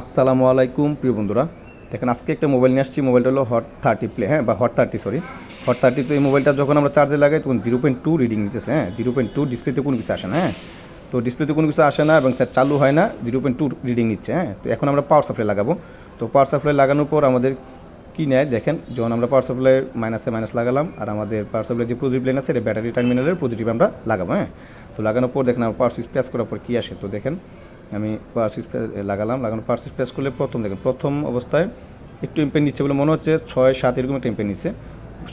আসসালামু আলাইকুম, প্রিয় বন্ধুরা। দেখেন, আজকে একটা মোবাইল নিয়ে আসছি। মোবাইলটা হলো হট থার্টি প্লে হ্যাঁ বা hot thirty sorry hot thirty তো এই মোবাইলটা যখন আমরা চার্জে লাগাই, তখন জিরো পয়েন্ট টু রিডিং নিতেছে হ্যাঁ জিরো পয়েন্ট টু ডিসপ্লেতে কোনো কিছু আসে না হ্যাঁ। তো ডিসপ্লেতে কোনো কিছু আসে না এবং স্যার চালু হয় না জিরো পয়েন্ট টু রিডিং নিচ্ছে হ্যাঁ। তো এখন আমরা পাওয়ার সাপ্লাই লাগাবো। তো পাওয়ার সাপ্লাই লাগানোর পর আমাদের কী নেয়? দেখেন, যখন আমরা পাওয়ার সাপ্লাই মাইনাসে মাইনাস লাগালাম, আর আমাদের পাওয়ার সাপ্লাই যে পজিটিভ লাইন আছে, এটা ব্যাটারি টার্মিনালের পজিটিভ আমরা লাগাবো হ্যাঁ। তো লাগানোর পর দেখেন, আমার পাওয়ার সুইচ প্রেস করার পর কী আসে? তো দেখেন আমি পার্স লাগালাম লাগানো পার্স স্প্রে করলে প্রথম দেখেন, প্রথম অবস্থায় একটু ইম্পেন নিচ্ছে বলে মনে হচ্ছে ছয়, সাত এরকম একটা ইম্পেন নিচ্ছে।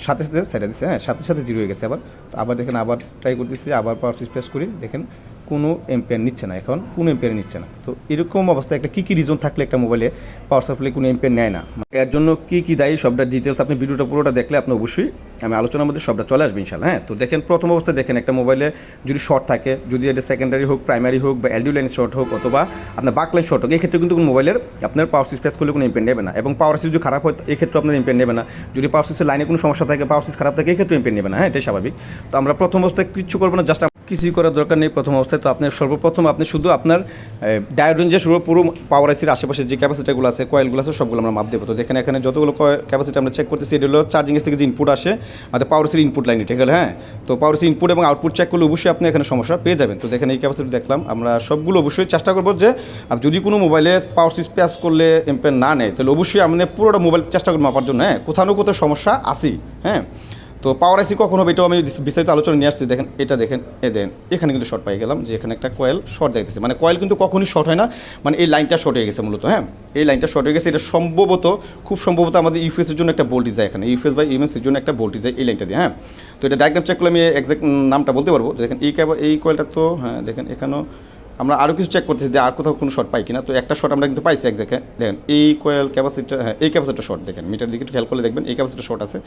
সাথে সাথে সাইডে দিচ্ছে হ্যাঁ সাথে সাথে জিরো হয়ে গেছে আবার। আবার দেখেন, আবার ট্রাই করতেছি, আবার পার্স স্প্রে করি, দেখেন কোনো এম্পিয়ার নিচ্ছে না এখন, কোনো এম্পিয়ার নিচ্ছে না। তো এরকম অবস্থায় একটা কী কী রিজন থাকলে একটা মোবাইলে পাওয়ার সাপ্লাই কোনো এম্পিয়ার নেয় না? এর জন্য কী কী দায়ী সবটা ডিটেলস আপনি ভিডিওটা পুরোটা দেখলে আপনি অবশ্যই আমি আলোচনার মধ্যে সবটা চলে আসবে ইনশাল্লাহ হ্যাঁ? তো দেখেন প্রথম অবস্থায় দেখেন একটা মোবাইলে যদি শর্ট থাকে, যদি এটা সেকেন্ডারি হোক প্রাইমারি হোক বা এলডিও লাইন শর্ট হোক অথবা আপনার বাক লাইন শর্ট হোক এই ক্ষেত্রে কিন্তু কোনো মোবাইলের আপনার পাওয়ার সুইচ প্রেস করলে কোনো ইম্পেন্ট নেবে না এবং পাওয়ার সুইচ যদি খারাপ হয় এই ক্ষেত্রে আপনার ইম্পেন্ট নেবে না। যদি পাওয়ার সুইচের লাইনে কোনো সমস্যা থাকে পাওয়ার সুইচ খারাপ থাকে এই ক্ষেত্রে ইম্পেন্ট নেবে না হ্যাঁ? এটাই স্বাভাবিক। তো আমরা প্রথম অবস্থায় কিছু করব না জাস্ট কিছুই করার দরকার নেই প্রথম অবস্থায়। তো আপনার সর্বপ্রথম আপনি শুধু আপনার ডায়োড রেঞ্জের শুরু পুরো পাওয়ার আইসির আশেপাশে যে ক্যাপাসিটিগুলো আছে কয়েলগুলো আছে, সবগুলো আমরা মাপ দেবো। তো দেখেন এখানে যতগুলো ক্যাপাসিটি আমরা চেক করতেছি, এটা হলো চার্জিং থেকে যে ইনপুট আসে আমাদের পাওয়ার আইসির ইনপুট লাইন ঠিক আছে হ্যাঁ? তো পাওয়ার আইসির ইনপুট এবং আউটপুট চেক করলে অবশ্যই আপনি এখানে সমস্যা পেয়ে যাবেন। তো দেখেন এই ক্যাপাসিটি দেখলাম, আমরা সবগুলো অবশ্যই চেষ্টা করব যে যদি কোনো মোবাইলে পাওয়ার সুইচ প্যাস করলে এম্পেয়ার না নেয়, তাহলে অবশ্যই আপনি পুরোটা মোবাইল চেষ্টা করব মাপার জন্য হ্যাঁ? কোথাও না কোথাও সমস্যা আসি হ্যাঁ? তো পাওয়ার আইসি কখন হবে এটাও আমি বিস্তারিত আলোচনা নিয়ে আসছি। দেখেন, এটা দেখেন, এ দেন, এখানে কিন্তু শর্ট পাই গেলাম, যে এখানে একটা কয়েল শর্ট দেখতেছে। মানে কয়েল কিন্তু কখনই শর্ট হয় না মানে এই লাইনটা শর্ট হয়ে গেছে মূলত হ্যাঁ? এই লাইনটা শর্ট হয়ে গেছে, এটা সম্ভবত, খুব সম্ভবত আমাদের ইউএস এর জন্য একটা ভোল্টেজ যায় এখানে। ইউএস বা ইউএমএস এর জন্য একটা ভোল্টেজ যায় এই লাইনটা দিয়ে হ্যাঁ? তো এটা ডায়াগ্রাম চেক করলে আমি এক্সাক্ট নামটা বলতে পারব। দেখেন, এই এই কয়েলটা তো হ্যাঁ দেখেন, এখানেও আমরা আরও কিছু চেক করতেছি যে আর কোথাও কোনো শর্ট পাই কিনা। তো একটা শর্ট আমরা কিন্তু পাইছি এক জায়গায়। দেখেন, এই কোয়েল ক্যাপাসিটি হ্যাঁ এই ক্যাপাসিটির শর্ট দেখেন মিটার দিকে একটু খেয়াল করলে দেখবেন এই ক্যাপাসিটির শর্ট আছে।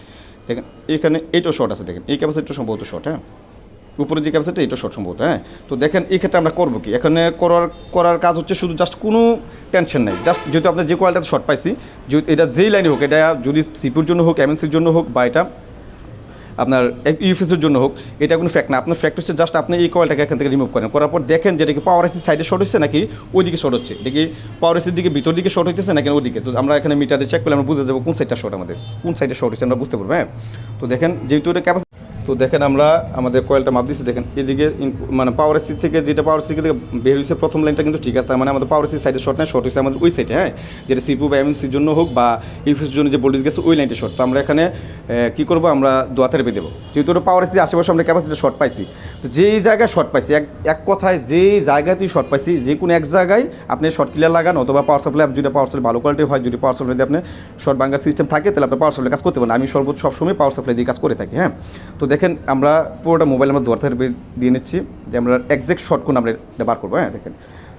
দেখেন, এখানে এইটাও শর্ট আছে, দেখেন, এই ক্যাপাসিটিটা সম্ভবত শর্ট হ্যাঁ। উপরে যে ক্যাপাসিটি এটা শর্ট সম্ভবত হ্যাঁ। তো দেখেন, এই ক্ষেত্রে আমরা করব কি? এখানে করার করার কাজ হচ্ছে শুধু জাস্ট কোনো টেনশন নেই। জাস্ট যেহেতু আপনার যে কোয়ালিটাতে শর্ট পাইছি এটা যেই লাইনে হোক, এটা যদি সিপুর জন্য হোক এমএনসির জন্য হোক বা এটা আপনার ইউফিসের জন্য হোক, এটা কোনো ফ্যাক্ট না। আপনার ফ্যাক্ট হচ্ছে জাস্ট আপনি এই কয়েলটাকে এখান থেকে রিমুভ করেন। করার পর দেখেন যে এটা কি পাওয়ার এসির সাইডে শর্ট হচ্ছে নাকি ওইদিকে শর্ট হচ্ছে। এটা কি পাওয়ার এসির দিকে ভিতর দিকে শর্ট হইতেছে নাকি ওদিকে তো আমরা এখানে মিটারে চেক করলে আমরা বুঝে যাব কোন সাইডটা শর্ট আমাদের। কোন সাইডে শর্ট হচ্ছে আমরা বুঝতে পারব হ্যাঁ? তো দেখেন যেহেতু এটা ক্যাপাসিটি তো দেখেন আমরা আমাদের কয়েলটা মাপ দিচ্ছি দেখেন এদিকে মানে পাওয়ার এসি থেকে যেটা পাওয়ার এসি থেকে বের হয়েছে প্রথম লাইনটা কিন্তু ঠিক আছে, তার মানে আমাদের পাওয়ার এসি সাইডে শর্ট নাই শর্ট হয়েছে আমাদের ওই সাইডে হ্যাঁ? যেটা সিপু বা এমএমসির জন্য হোক বা ইউএফএসির জন্য যে ভোল্টেজ গেছে ওই লাইনটা শর্ট তো আমরা এখানে কী করব? আমরা দোয়াতে রেপে দেবো। যেহেতু ওটা পাওয়ার এসি আশেপাশে আমরা ক্যাপাসিটি শর্ট পাইছি। তো যেই জায়গায় শর্ট পাইছি, এক এক কথায় যেই জায়গাতেই শর্ট পাইছি, যে কোনো এক জায়গায় আপনি শর্ট ক্লিয়ার লাগান অথবা পাওয়ার সাপ্লাই যদি পাওয়ার সাপ্লাই ভালো কোয়ালিটির হয়, যদি পাওয়ার সাপ্লাই দিয়ে আপনি শর্ট বাঙ্গার সিস্টেম থাকে, তাহলে আপনি পাওয়ার সাপ্লাই কাজ করতে পারেন। আমি সর্বোচ্চ সবসময় পাওয়ার সাপ্লাই দিয়ে কাজ করে থাকি হ্যাঁ? তো দেখেন, আমরা পুরোটা মোবাইল আমরা দোয়ার থেকে দিয়ে নিচ্ছি, যে আমরা একজ্যাক্ট শর্ট কোন আমরা এটা বার করব হ্যাঁ দেখেন।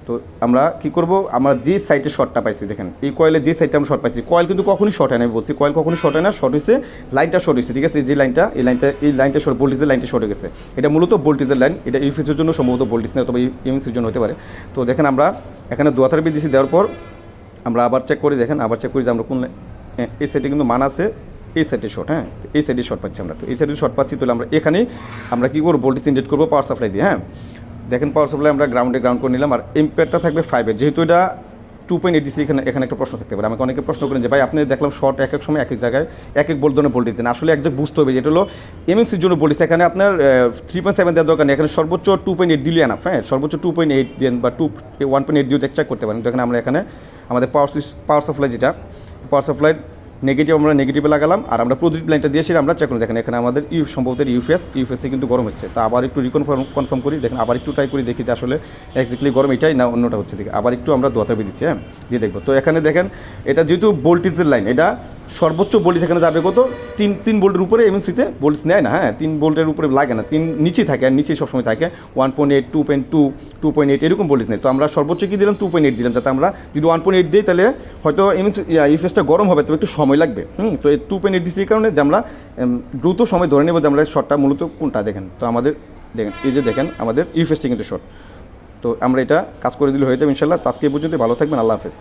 তো আমরা কি করব, আমরা যে সাইডে শর্টটা পাইছি, দেখেন, এই কয়েলে যে সাইডটা আমরা শর্ট পাইছি কয়েল কিন্তু কখনই শর্ট হয় না, আমি বলছি কয়েল কখনই শর্ট হয় না শর্ট হয়েছে লাইনটা শর্ট হয়েছে ঠিক আছে? যে লাইনটা এই লাইনটা এই লাইনটা শর্ট ভোল্টেজের লাইনটা শর্ট হয়ে গেছে। এটা মূলত ভোল্টেজের লাইন এটা ইউফিসের জন্য সম্ভবত ভোল্টেজ নেই অথবা ইউএমসির জন্য হতে পারে। তো দেখেন, আমরা এখানে দোয়া থেরাপি দিয়েছি, দেওয়ার পর আমরা আবার চেক করি, দেখেন, আবার চেক করি যে আমরা কোন এই সাইডে কিন্তু মান আছে এই সাইডে শর্ট হ্যাঁ? তো এই সাইডে শর্ট পাচ্ছি আমরা। তো এই সাইডে শর্ট পাচ্ছি, তাহলে আমরা এখানে আমরা কী করব? ভোল্টেজ ইনজেক্ট করব পাওয়ার সাপ্লাই দিয়ে হ্যাঁ? দেখেন পাওয়ার সাপ্লাই আমরা গ্রাউন্ডে গ্রাউন্ড করে নিলাম, আর এম্পেয়ারটা থাকবে ফাইভের যেহেতু এটা টু পয়েন্ট এইট দিচ্ছি এখানে এখানে একটা প্রশ্ন থাকতে পারে। আমাকে অনেকে প্রশ্ন করেন যে, ভাই, আপনি দেখলাম শর্ট এক এক সময়, এক এক জায়গায় এক এক বোল্ট ধরনের ভোল্টেজ দেন আসলে একজন বুঝতে হবে যেটা হলো এমএমসির জন্য বলিস এখানে আপনার থ্রি পয়েন্ট সেভেন দেওয়ার দরকার নেই। এখানে সর্বোচ্চ টু পয়েন্ট এইট দিলে আনাফ হ্যাঁ? সর্বোচ্চ টু পয়েন্ট এইট দেন বা টু ওয়ান পয়েন্ট এইট দিয়ে চেক করতে পারেন। দেখেন আমরা এখানে আমাদের পাওয়ার পাওয়ার সাপ্লাই যেটা পাওয়ার সাপ্লাই নেগেটিভ আমরা নেগেটিভে লাগালাম, আর আমরা প্রদীপ লাইনটা দিয়ে দিয়েছি, আমরা চেক করি দেখেন এখানে আমাদের ইউ সম্ভবত ইউফেস ইউফেসে কিন্তু গরম হচ্ছে। তা আবার একটু রিকনফার্ম কনফার্ম করি, দেখেন আবার একটু ট্রাই করি, দেখি যে আসলে একজাক্টলি গরম এটাই না অন্যটা হচ্ছে। দেখি, আবার একটু আমরা দোয়াতে দিচ্ছি হ্যাঁ? দিয়ে দেখব। তো এখানে দেখেন, এটা যেহেতু ভোল্টেজের লাইন এটা সর্বোচ্চ ভোল্টেজ এখানে যাবে কত? তিন তিন বোল্টের উপরে এমএনসিতে ভোল্টেজ নেয় না হ্যাঁ? তিন বোল্টের উপরে লাগে না, তিন নিচেই থাকে আর নিচেই সবসময় থাকে। One point eight two point two two point eight এরকম ভোল্টেজ নেই তো আমরা সর্বোচ্চ কী দিলাম? টু পয়েন্ট এইট দিলাম, যাতে আমরা যদি ওয়ান পয়েন্ট এইট দিই, তাহলে হয়তো এমএনসি ইউফেসটা গরম হবে, তবে একটু সময় লাগবে। হুম, তো এই টু পয়েন্ট এইট দিচ্ছি এই কারণে যে আমরা দ্রুত সময় ধরে নেব যে আমরা শর্টটা মূলত কোনটা দেখেন। তো আমাদের, দেখেন, এই যে দেখেন, আমাদের ইউফেসটা কিন্তু শর্ট তো আমরা এটা কাজ করে দিলে হয়ে যাবে ইনশাল্লাহ আজকে পর্যন্ত ভালো থাকবেন, আল্লাহ হাফেজ।